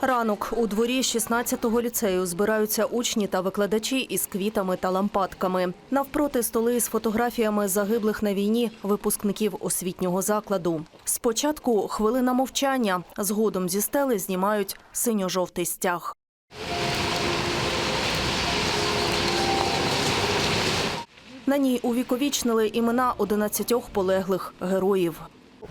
Ранок у дворі 16-го ліцею збираються учні та викладачі із квітами та лампадками. Навпроти столи з фотографіями загиблих на війні випускників освітнього закладу. Спочатку хвилина мовчання. Згодом зі стели знімають синьо-жовтий стяг. На ній увіковічнили імена 11 полеглих героїв.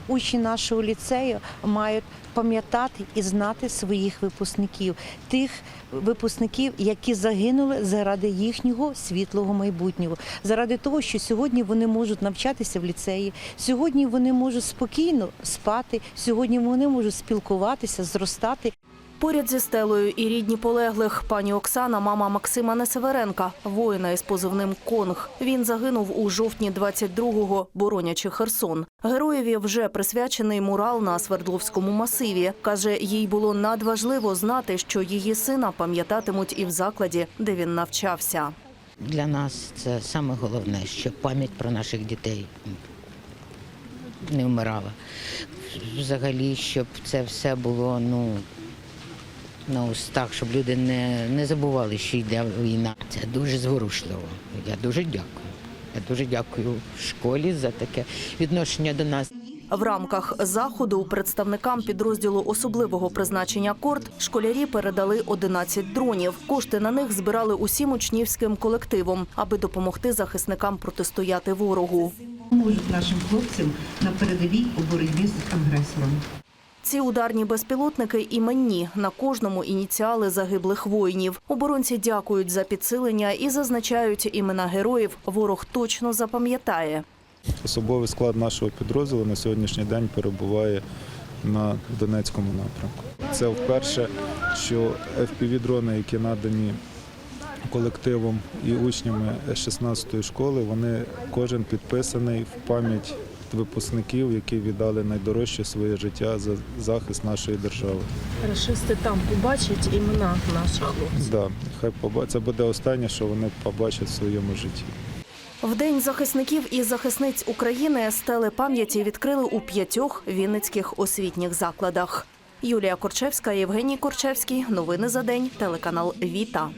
Учні нашого ліцею мають пам'ятати і знати своїх випускників, тих випускників, які загинули заради їхнього світлого майбутнього, заради того, що сьогодні вони можуть навчатися в ліцеї, сьогодні вони можуть спокійно спати, сьогодні вони можуть спілкуватися, зростати. Поряд зі стелею і рідні полеглих пані Оксана, мама Максима Несеверенка, воїна із позивним Конг. Він загинув у жовтні 22-го, боронячи Херсон. Героєві вже присвячений мурал на Свердловському масиві. каже, їй було надважливо знати, що її сина пам'ятатимуть і в закладі, де він навчався. Для нас це саме головне, щоб пам'ять про наших дітей не вмирала. Взагалі, щоб це все було ну, на устах, щоб люди не, не забували, що йде війна. Це дуже зворушливо. Я дуже дякую. Я дуже дякую школі за таке відношення до нас. В рамках заходу представникам підрозділу особливого призначення «Корт» школярі передали 11 дронів. Кошти на них збирали усім учнівським колективом, аби допомогти захисникам протистояти ворогу. Можуть нашим хлопцям на передовій у боротьбі з агресором. Ці ударні безпілотники іменні на кожному ініціали загиблих воїнів. Оборонці дякують за підсилення і зазначають імена героїв. Ворог точно запам'ятає. Особовий склад нашого підрозділу на сьогоднішній день перебуває на Донецькому напрямку. Це вперше, що FPV-дрони, які надані колективом і учнями 16-ї школи, вони кожен підписаний в пам'ять випускників, які віддали найдорожче своє життя за захист нашої держави. Рашисти там побачать імена наших хлопців. Да, хай поба- це буде останнє, що вони побачать в своєму житті. В день захисників і захисниць України стели пам'яті відкрили у п'ятьох вінницьких освітніх закладах. Юлія Корчевська, Євгеній Корчевський. Новини за день. Телеканал Віта.